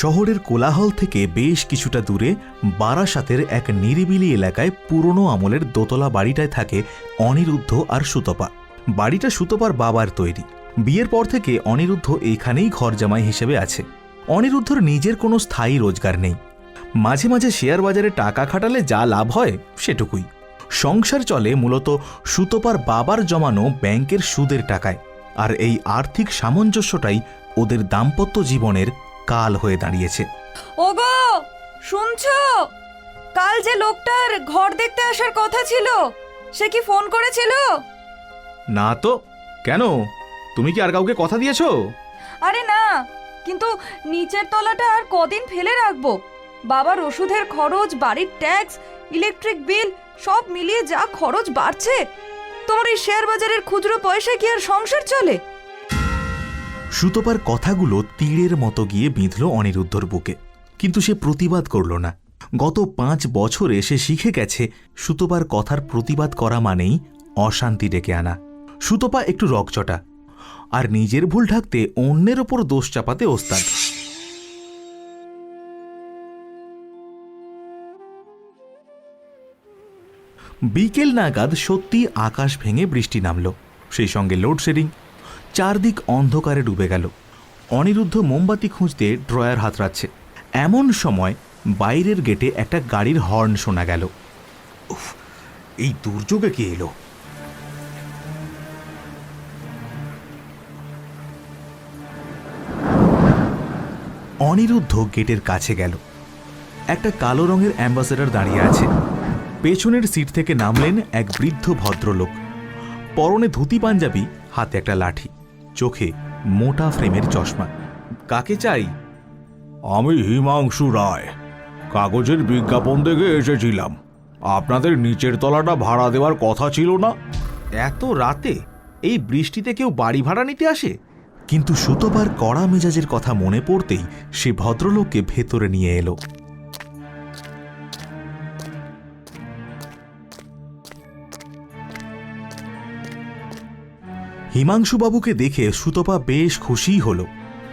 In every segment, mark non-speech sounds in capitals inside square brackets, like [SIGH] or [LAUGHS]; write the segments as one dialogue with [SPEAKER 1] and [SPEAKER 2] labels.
[SPEAKER 1] শহরের কোলাহল থেকে বেশ কিছুটা দূরে বারাসাতের এক নিরিবিলি এলাকায় পুরনো আমলের দোতলা বাড়িটায় থাকে অনিরুদ্ধ আর সুতপা। বাড়িটা সুতপার বাবার তৈরি। বিয়ের পর থেকে অনিরুদ্ধ এইখানেই ঘর জামাই হিসেবে আছে। অনিরুদ্ধর নিজের কোনো স্থায়ী রোজগার নেই। মাঝে মাঝে শেয়ার বাজারে টাকা খাটালে যা লাভ হয় সেটুকুই। সংসার চলে মূলত সুতপার বাবার জমানো ব্যাংকের সুদের টাকায়। আর এই আর্থিক সামঞ্জস্যটাই ওদের দাম্পত্য জীবনের কাল হয়ে দাঁড়িয়েছে।
[SPEAKER 2] ওগো শুনছো? কাল যে লোকটার ঘর দেখতে আসার কথা ছিল সে কি ফোন করেছিল?
[SPEAKER 1] না তো কেন? তুমি কি আর কাউকে কথা দিয়েছ?
[SPEAKER 2] আরে না কিন্তু নিচের তলাটা আর কদিন ফেলে রাখব। বাবার ওষুধের খরচ বাড়ির ট্যাক্স ইলেকট্রিক বিল সব মিলিয়ে যা খরচ বাড়ছে তোমার এই শেয়ার বাজারের খুচরো পয়সা কি আর সংসার চলে?
[SPEAKER 1] সুতপার কথাগুলো তীরের মতো গিয়ে বিঁধল অনিরুদ্ধর বুকে। কিন্তু সে প্রতিবাদ করল না। গত পাঁচ বছরে সে শিখে গেছে, সুতপার কথার প্রতিবাদ করা মানেই অশান্তি ডেকে আনা। সুতপা একটু রকচটা, আর নিজের ভুল ঢাকতে অন্যের ওপর দোষ চাপাতে ওস্তাদ। বিকেল নাগাদ সত্যি আকাশ ভেঙে বৃষ্টি নামল। সেই সঙ্গে লোডশেডিং চারদিক অন্ধকারে ডুবে গেল। অনিরুদ্ধ মোমবাতি খুঁজতে ড্রয়ার হাতড়াচ্ছে। এমন সময় বাইরের গেটে একটা গাড়ির হর্ন শোনা গেল। এই দুর্যোগে কে এলো? অনিরুদ্ধ গেটের কাছে গেল। একটা কালো রঙের অ্যাম্বাসেডর দাঁড়িয়ে আছে। পেছনের সিট থেকে নামলেন এক বৃদ্ধ ভদ্রলোক। পরনে ধুতি পাঞ্জাবি, হাতে একটা লাঠি। চোখে মোটা ফ্রেমের চশমা। কাকে চাই?
[SPEAKER 3] আমি হিমাংশু রায়। কাগজের বিজ্ঞাপন দেখে এসেছিলাম। আপনাদের নিচের তলাটা ভাড়া দেওয়ার কথা ছিল না?
[SPEAKER 1] এত রাতে এই বৃষ্টিতে কেউ বাড়ি ভাড়া নিতে আসে? কিন্তু সুতোবার কড়া মেজাজের কথা মনে পড়তেই সে ভদ্রলোককে ভেতরে নিয়ে এলো। হিমাংশুবাবুকে দেখে সুতপা বেশ খুশিই হল।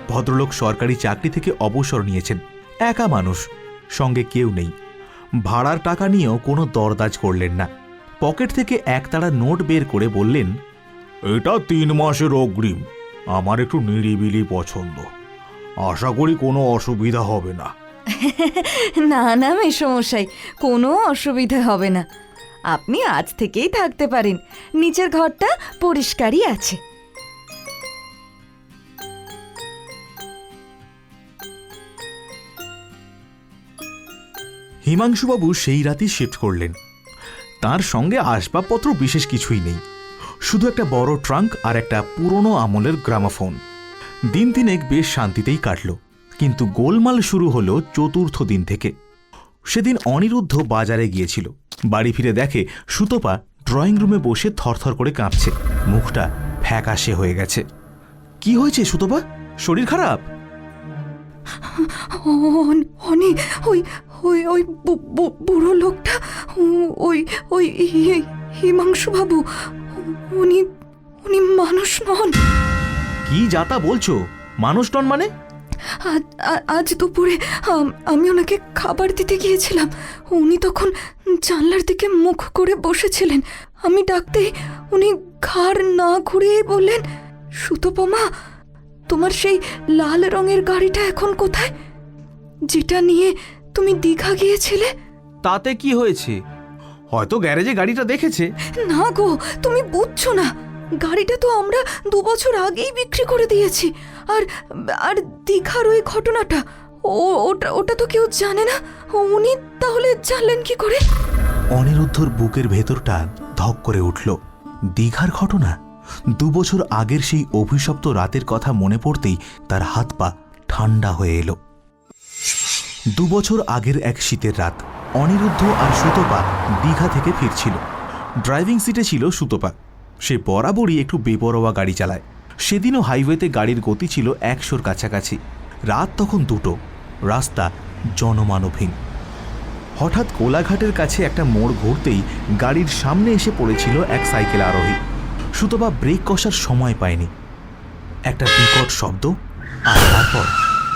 [SPEAKER 1] ভদ্রলোক সরকারি চাকরি থেকে অবসর নিয়েছেন। একা মানুষ সঙ্গে কেউ নেই। ভাড়ার টাকা নিয়েও কোনো দরদাজ করলেন না। পকেট থেকে একতাড়া নোট বের করে বললেন
[SPEAKER 3] এটা তিন মাসের অগ্রিম। আমার একটু নিরিবিলি পছন্দ। আশা করি কোনো অসুবিধা হবে না। [LAUGHS]
[SPEAKER 2] না না মেসমশাই কোনো অসুবিধা হবে না। আপনি আজ থেকেই থাকতে পারেন। নিচের ঘরটা পরিষ্কারই আছে।
[SPEAKER 1] হিমাংশুবাবু সেই রাতেই শিফট করলেন। তার সঙ্গে আসবাবপত্র বিশেষ কিছুই নেই। শুধু একটা বড় ট্রাঙ্ক আর একটা পুরনো আমলের গ্রামাফোন দিন তিনেক বেশ শান্তিতেই কাটল। কিন্তু গোলমাল শুরু হলো চতুর্থ দিন থেকে। সেদিন অনিরুদ্ধ বাজারে গিয়েছিল। বাড়ি ফিরে দেখে সুতপা ড্রয়িং রুমে বসে থরথর করে কাঁপছে। মুখটা ফ্যাকাশে হয়ে গেছে। কি হয়েছে সুতপা? শরীর খারাপ?
[SPEAKER 2] অন- ওই বুড়ো লোকটা ওই ওই হিমাংশু বাবু উনি উনি মানুষ নন।
[SPEAKER 1] কি যাতা বলছো? মানুষ নন মানে?
[SPEAKER 2] আজ আজ দুপুরে আমি ওনাকে খাবার দিতে গিয়েছিলাম। উনি তখন জানলার দিকে মুখ করে বসেছিলেন। আমি ডাকতেই উনি ঘাড় না ঘুরিয়ে বললেন সুতপমা তোমার সেই লাল রঙের গাড়িটা এখন কোথায়? যেটা নিয়ে তুমি দীঘা গিয়েছিলে?
[SPEAKER 1] তাতে কি হয়েছে? হয়তো গ্যারেজে গাড়িটা দেখেছে।
[SPEAKER 2] না গো তুমি বুঝছ না। গাড়িটা তো আমরা দু বছর আগেই বিক্রি করে দিয়েছি। আর আর দীঘার ওই ঘটনাটা, ও, ওটা ওটা তো কেউ জানে না। উনি তাহলে জানলেন কি করে?
[SPEAKER 1] অনিরুদ্ধর বুকের ভেতরটা ধক করে উঠল। দীঘার ঘটনা? দু বছর আগের সেই অভিশপ্ত রাতের কথা মনে পড়তেই তার হাত পা ঠান্ডা হয়ে এলো। দু বছর আগের এক শীতের রাত, অনিরুদ্ধ আর সুতপা দীঘা থেকে ফিরছিল। ড্রাইভিং সিটে ছিল সুতপা। সে বরাবরই একটু বেপরোয়া গাড়ি চালায়। সেদিনও হাইওয়েতে গাড়ির গতি ছিল একশোর কাছাকাছি। রাত তখন দুটো। রাস্তা জনমানবহীন। হঠাৎ কোলাঘাটের কাছে একটা মোড় ঘুরতেই গাড়ির সামনে এসে পড়েছিল এক সাইকেল আরোহী। সুতবা ব্রেক কষার সময় পায়নি। একটা বিকট শব্দ আর তারপর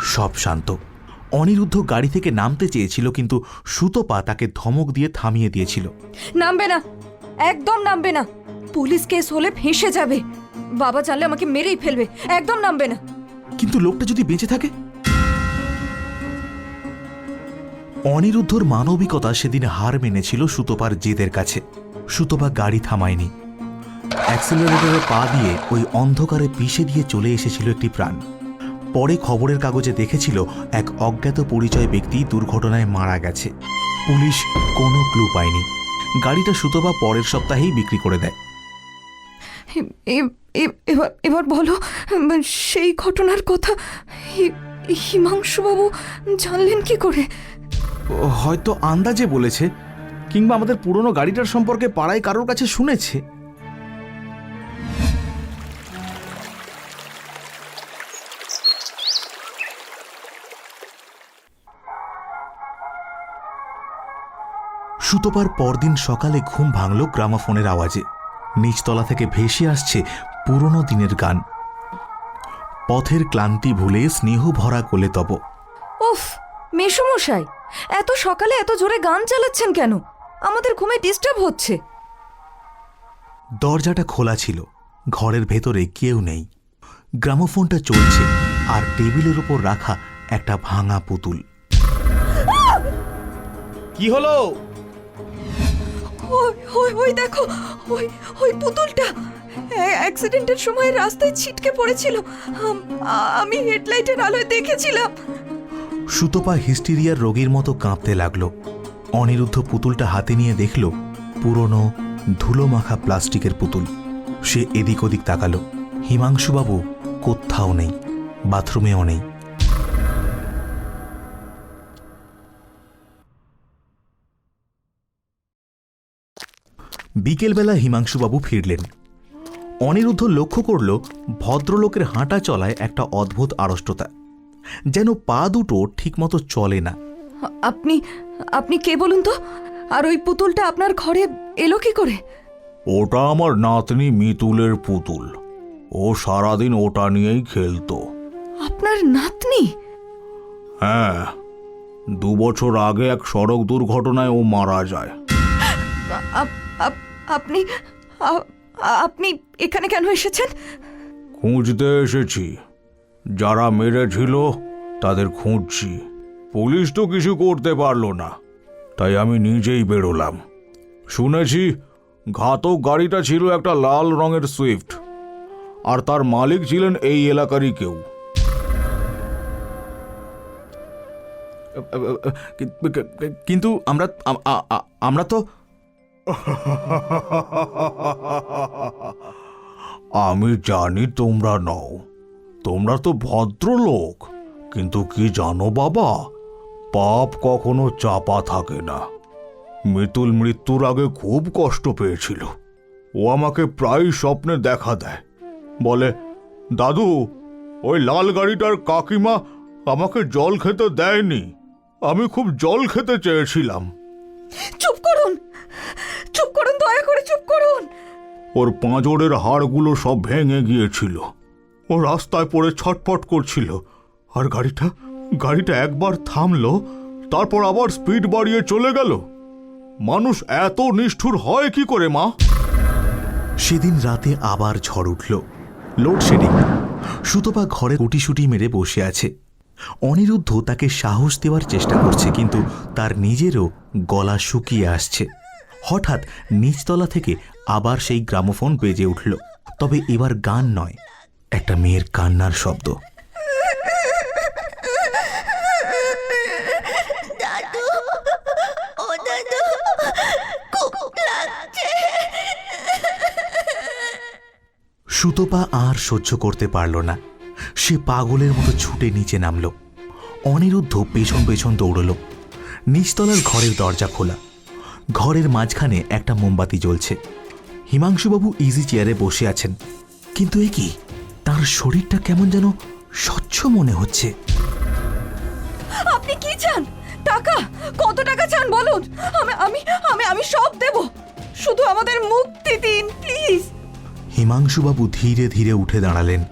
[SPEAKER 1] সব শান্ত। অনিরুদ্ধ গাড়ি থেকে নামতে চেয়েছিল কিন্তু সুতপা তাকে ধমক দিয়ে থামিয়ে দিয়েছিল।
[SPEAKER 2] নামবে না। একদম নামবে না। পুলিশ কেস হলে ফেঁসে যাবে। বাবা জানলে আমাকে মেরেই ফেলবে, একদম নামবে না।
[SPEAKER 1] কিন্তু লোকটা যদি বেঁচে থাকে? অনিরুদ্ধর মানবিকতা সেদিন হার মেনেছিল সুতপার জেদের কাছে। সুতপা গাড়ি থামায়নি। অ্যাক্সিলারেটরে পা দিয়ে ওই অন্ধকারে পিষে দিয়ে চলে এসেছিল একটি প্রাণ। পরে খবরের কাগজে দেখেছিল এক অজ্ঞাত পরিচয় ব্যক্তি দুর্ঘটনায় মারা গেছে। পুলিশ কোনো ক্লু পায়নি। গাড়িটা সুতপা পরের সপ্তাহেই বিক্রি করে দেয়।
[SPEAKER 2] এবার এবার বলো সেই ঘটনার কথা হিমাংশুবাবু জানলেন কি করে?
[SPEAKER 1] হয়তো আন্দাজে বলেছে, কিংবা আমাদের পুরনো গাড়িটার সম্পর্কে পাড়ায় কারোর কাছে শুনেছে। সুতপার পরদিন সকালে ঘুম ভাঙল গ্রামাফোনের আওয়াজে। নিচতলা থেকে ভেসে আসছে পুরনো দিনের গান। পথের ক্লান্তি ভুলে স্নেহ ভরা কোলে তব।
[SPEAKER 2] উফ মেসমশাই এত সকালে এত জোরে গান চালাচ্ছেন কেন? আমাদের ঘুমে ডিস্টার্ব হচ্ছে।
[SPEAKER 1] দরজাটা খোলা ছিল ঘরের ভেতরে কেউ নেই। গ্রামোফোনটা চলছে আর টেবিলের উপর রাখা একটা ভাঙা পুতুল। কি হলো?
[SPEAKER 2] ওই ওই দেখো, ওই ওই পুতুলটা। অ্যা- অ্যাক্সিডেন্টের সময় রাস্তায় ছিটকে পড়েছিল। আমি হেডলাইটের আলোয় দেখেছিলাম।
[SPEAKER 1] সুতপা হিস্টিরিয়ার রোগীর মতো কাঁপতে লাগল। অনিরুদ্ধ পুতুলটা হাতে নিয়ে দেখল পুরনো ধুলো মাখা প্লাস্টিকের পুতুল। সে এদিক ওদিক তাকালো। হিমাংশুবাবু কোথাও নেই, বাথরুমেও নেই। বিকেলবেলা হিমাংশুবাবু ফিরলেন। অনিরুদ্ধ লক্ষ্য করল ভদ্রলোকের হাঁটা চলায় একটা অদ্ভুত আড়ষ্টতা যেন পা দুটো ঠিকমতো চলে না।
[SPEAKER 2] আপনি আপনি কে বলুন তো? আর ওই পুতুলটা আপনার ঘরে এলো কি করে?
[SPEAKER 3] ওটা আমার নাতনি মিতুলের পুতুল। ও সারাদিন ওটা নিয়েই খেলতো।
[SPEAKER 2] আপনার নাতনি?
[SPEAKER 3] হ্যাঁ দু বছর আগে এক সড়ক দুর্ঘটনায় ও মারা যায়।
[SPEAKER 2] আপনি আপনি এখানে কেন এসেছেন?
[SPEAKER 3] খুঁজতে এসেছি। যারা মেরেছিল তাদের খুঁজছি। পুলিশ তো কিছু করতে পারল না তাই আমি নিজেই বেরোলাম। শুনেছি ঘাতক গাড়িটা ছিল একটা লাল রঙের সুইফট আর তার মালিক ছিলেন এই এলাকারই কেউ।
[SPEAKER 1] কিন্তু আমরা আমরা তো
[SPEAKER 3] আমি জানি তোমরা নও। তোমরা তো ভদ্রলোক। কিন্তু কি জানো বাবা, পাপ কখনো চাপা থাকে না। মিতুল মৃত্যুর আগে খুব কষ্ট পেয়েছিল। ও আমাকে প্রায় স্বপ্নে দেখা দেয়। বলে, দাদু, ওই লাল গাড়িটার কাকিমা আমাকে জল খেতে দেয়নি। আমি খুব জল খেতে চেয়েছিলাম।
[SPEAKER 2] চুপ করুন। চুপ করুন দয়া করে চুপ করুন।
[SPEAKER 3] ওর পাঁজরের হাড়গুলো সব ভেঙে গিয়েছিল। ও রাস্তায় পড়ে ছটফট করছিল। আর গাড়িটা গাড়িটা একবার থামলো তারপর আবার স্পিড বাড়িয়ে চলে গেল। মানুষ এত নিষ্ঠুর হয় কি করে মা?
[SPEAKER 1] সেদিন রাতে আবার ঝড় উঠল। লোডশেডিং সুতপা ঘরে গুটিসুটি মেরে বসে আছে। অনিরুদ্ধ তাকে সাহস দেওয়ার চেষ্টা করছে কিন্তু তার নিজেরও গলা শুকিয়ে আসছে। হঠাৎ নিচতলা থেকে আবার সেই গ্রামোফোন বেজে উঠল। তবে এবার গান নয় একটা মেয়ের কান্নার শব্দ। সুতপা আর সহ্য করতে পারল না। সে পাগলের মতো ছুটে নিচে নামল। অনিরুদ্ধ পেছন পেছন দৌড়ল। নিচতলার ঘরের দরজা খোলা। ঘরের মাঝখানে একটা মোমবাতি জ্বলছে। হিমাংশুবাবু ইজি চেয়ারে বসে আছেন। কিন্তু এ কি? তার শরীরটা কেমন যেন স্বচ্ছ মনে হচ্ছে।
[SPEAKER 2] আপনি কি চান? টাকা? কত টাকা চান বলুন? আমি আমি আমি আমি সব দেব। শুধু আমাদের মুক্তি দিন প্লিজ
[SPEAKER 1] হিমাংশুবাবু ধীরে ধীরে উঠে দাঁড়ালেন।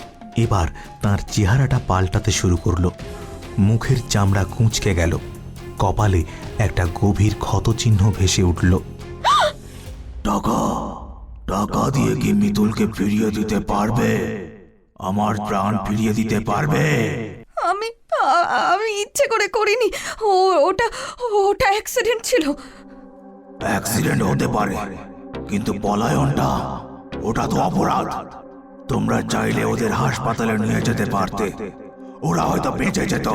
[SPEAKER 1] এবার তার চেহারাটা পাল্টাতে শুরু করল। মুখের চামড়া কুঁচকে গেল। কপালে একটা গভীর ক্ষতচিহ্ন ভেসে উঠল।
[SPEAKER 3] টাকা! টাকা দিয়ে কি মিতুলকে ফিরিয়ে দিতে পারবে? আমার প্রাণ ফিরিয়ে দিতে পারবে?
[SPEAKER 2] আমি আমি ইচ্ছে করে করিনি। ও ওটা ওটা অ্যাক্সিডেন্ট ছিল।
[SPEAKER 3] অ্যাক্সিডেন্ট হতে পারে কিন্তু পলায়নটা ওটা তো অপরাধ। তোমরা চাইলে ওদের হাসপাতালে নিয়ে যেতে পারতে। ওরা হয়তো বেঁচে যেত।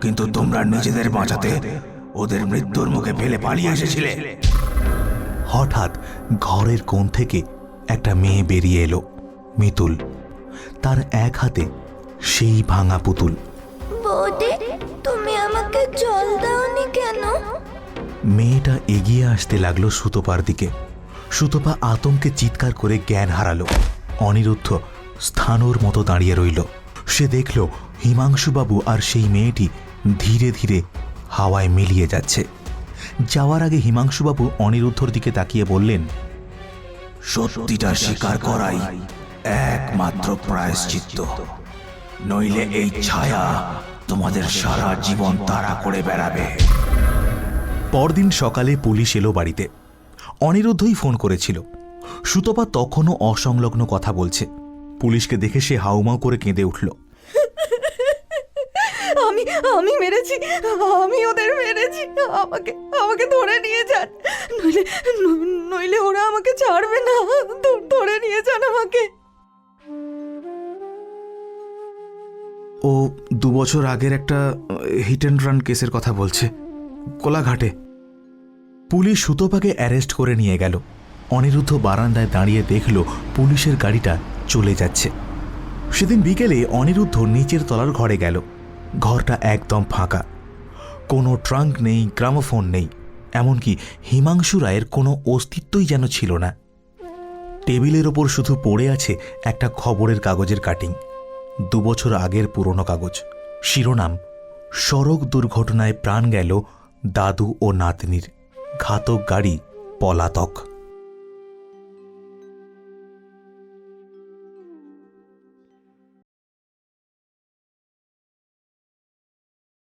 [SPEAKER 3] কিন্তু তোমরা নিজেদের বাঁচাতে ওদের মৃত্যুর মুখে ফেলে পালিয়ে এসেছিলে।
[SPEAKER 1] হঠাৎ ঘরের কোণ থেকে একটা মেয়ে বেরিয়ে এলো মিতুল। তার এক হাতে সেই ভাঙা পুতুল।
[SPEAKER 4] বৌদি তুমি আমাকে জল দাওনি কেন?
[SPEAKER 1] মেয়েটা এগিয়ে আসতে লাগল সুতোপার দিকে। সুতোপা আতঙ্কে চিৎকার করে জ্ঞান হারালো। অনিরুদ্ধ স্থানুর মতো দাঁড়িয়ে রইল। সে দেখল হিমাংশুবাবু আর সেই মেয়েটি ধীরে ধীরে হাওয়ায় মিলিয়ে যাচ্ছে। যাওয়ার আগে হিমাংশুবাবু অনিরুদ্ধর দিকে তাকিয়ে বললেন,
[SPEAKER 3] সত্যিটা স্বীকার করাই একমাত্র প্রায়শ্চিত্ত। নইলে এই ছায়া তোমাদের সারা জীবন তাড়া করে বেড়াবে।
[SPEAKER 1] পরদিন সকালে পুলিশ এলো বাড়িতে। অনিরুদ্ধই ফোন করেছিল। সুতপা তখনও অসংলগ্ন কথা বলছে। পুলিশকে দেখে সে হাউমাউ করে কেঁদে উঠল।
[SPEAKER 2] আমি আমি মেরেছি আমি ওদের মেরেছি। আমাকে আমাকে ধরে নিয়ে যান। নইলে নইলে ওরা আমাকে ছাড়বে না। ধরে নিয়ে যান আমাকে।
[SPEAKER 1] ও দু বছর আগের একটা হিট অ্যান্ড রান কেসের কথা বলছে। কোলাঘাটে। পুলিশ সুতোপাকে অ্যারেস্ট করে নিয়ে গেল। অনিরুদ্ধ বারান্দায় দাঁড়িয়ে দেখল পুলিশের গাড়িটা চলে যাচ্ছে। সেদিন বিকেলে অনিরুদ্ধ নিচের তলার ঘরে গেল। ঘরটা একদম ফাঁকা। কোনো ট্রাঙ্ক নেই, গ্রামোফোন নেই, এমনকি হিমাংশু রায়ের কোনো অস্তিত্বই যেন ছিল না। টেবিলের ওপর শুধু পড়ে আছে একটা খবরের কাগজের কাটিং। দুবছর আগের পুরনো কাগজ। শিরোনাম, সড়ক দুর্ঘটনায় প্রাণ গেল দাদু ও নাতনির। ঘাতক গাড়ি পলাতক।